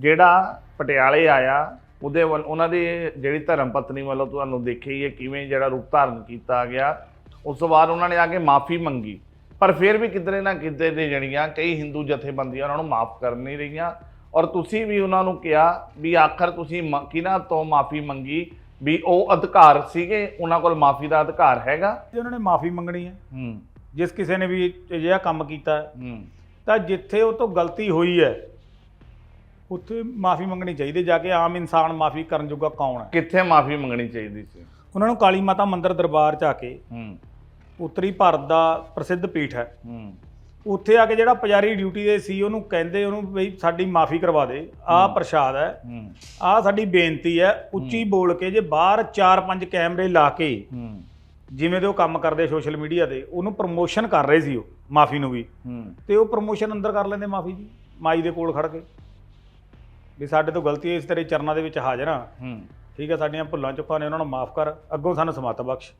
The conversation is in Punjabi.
ਜਿਹੜਾ ਪਟਿਆਲੇ ਆਇਆ ਉਹਦੇ ਵੱਲ ਉਹਨਾਂ ਦੀ ਜਿਹੜੀ ਧਰਮ ਪਤਨੀ ਵੱਲੋਂ ਤੁਹਾਨੂੰ ਦੇਖਿਆ ਹੀ ਹੈ ਕਿਵੇਂ ਜਿਹੜਾ ਰੂਪ ਧਾਰਨ ਕੀਤਾ ਗਿਆ ਉਸ ਤੋਂ ਬਾਅਦ ਉਹਨਾਂ ਨੇ ਆ ਕੇ ਮਾਫੀ ਮੰਗੀ। ਪਰ ਫਿਰ ਵੀ ਕਿਧਰੇ ਨਾ ਕਿਤੇ ਦੇ ਜਣੀਆਂ ਕਈ ਹਿੰਦੂ ਜਥੇਬੰਦੀਆਂ ਉਹਨਾਂ ਨੂੰ ਮਾਫ ਕਰ ਨਹੀਂ ਰਹੀਆਂ। ਔਰ ਤੁਸੀਂ ਵੀ ਉਹਨਾਂ ਨੂੰ ਕਿਹਾ ਵੀ ਆਖਰ ਤੁਸੀਂ ਕਿਹਨਾਂ ਤੋਂ ਮਾਫੀ ਮੰਗੀ? ਵੀ ਉਹ ਅਧਿਕਾਰ ਸੀਗੇ ਉਹਨਾਂ ਕੋਲ ਮਾਫੀ ਦਾ ਅਧਿਕਾਰ ਹੈਗਾ? ਜੇ ਉਹਨਾਂ ਨੇ ਮਾਫੀ ਮੰਗਣੀ ਹੈ ਹੂੰ। ਜਿਸ ਕਿਸੇ ਨੇ ਵੀ ਅਜਿਹਾ ਕੰਮ ਕੀਤਾ ਹੂੰ। ਤਾਂ ਜਿੱਥੇ ਉਹ ਤੋਂ ਗਲਤੀ ਹੋਈ ਹੈ ਉੱਥੇ ਮਾਫੀ ਮੰਗਣੀ ਚਾਹੀਦੀ ਜਾ ਕੇ ਆਮ ਇਨਸਾਨ ਮਾਫੀ ਕਰਨ ਜੋਗਾ ਕੌਣ ਹੈ? ਕਿੱਥੇ ਮਾਫੀ ਮੰਗਣੀ ਚਾਹੀਦੀ ਸੀ? ਉਹਨਾਂ ਨੂੰ ਕਾਲੀ ਮਾਤਾ ਮੰਦਿਰ ਦਰਬਾਰ ਚ ਆ ਕੇ ਹੂੰ। ਉੱਤਰੀ ਭਾਰਤ ਦਾ ਪ੍ਰਸਿੱਧ ਪੀਠ ਹੈ। ਹੂੰ। ਉੱਥੇ ਆ ਕੇ ਜਿਹੜਾ ਪੁਜਾਰੀ ਡਿਊਟੀ ਦੇ ਸੀ ਉਹਨੂੰ ਕਹਿੰਦੇ ਉਹਨੂੰ ਵੀ ਸਾਡੀ ਮਾਫੀ ਕਰਵਾ ਦੇ। ਆਹ ਪ੍ਰਸ਼ਾਦ ਹੈ। ਹੂੰ। ਆਹ ਸਾਡੀ ਬੇਨਤੀ ਹੈ ਉੱਚੀ ਬੋਲ ਕੇ ਜੇ ਬਾਹਰ 4-5 ਕੈਮਰੇ ਲਾ ਕੇ ਹੂੰ। ਜਿਵੇਂ ਦੇ ਉਹ ਕੰਮ ਕਰਦੇ ਸੋਸ਼ਲ ਮੀਡੀਆ ਤੇ ਉਹਨੂੰ ਪ੍ਰਮੋਸ਼ਨ ਕਰ ਰਹੇ ਸੀ ਉਹ ਮਾਫੀ ਨੂੰ ਵੀ। ਹੂੰ। ਤੇ ਉਹ ਪ੍ਰਮੋਸ਼ਨ ਅੰਦਰ ਕਰ ਲੈਂਦੇ ਮਾਫੀ ਦੀ ਮਾਈ ਦੇ ਕੋਲ ਖੜ ਕੇ। ਵੀ ਸਾਡੇ ਤੋਂ ਗਲਤੀ ਹੈ ਇਸ ਤੇਰੇ ਚਰਨਾਂ ਦੇ ਵਿੱਚ ਹਾਜ਼ਰ ਹਾਂ ਹੂੰ। ਠੀਕ ਹੈ ਸਾਡੀਆਂ ਭੁੱਲਾਂ ਚੁੱਕਾਂ ਨੇ ਉਹਨਾਂ ਨੂੰ ਮਾਫ ਕਰ। ਅੱਗੋਂ ਸਾਨੂੰ ਸਮਤ ਬਖਸ਼।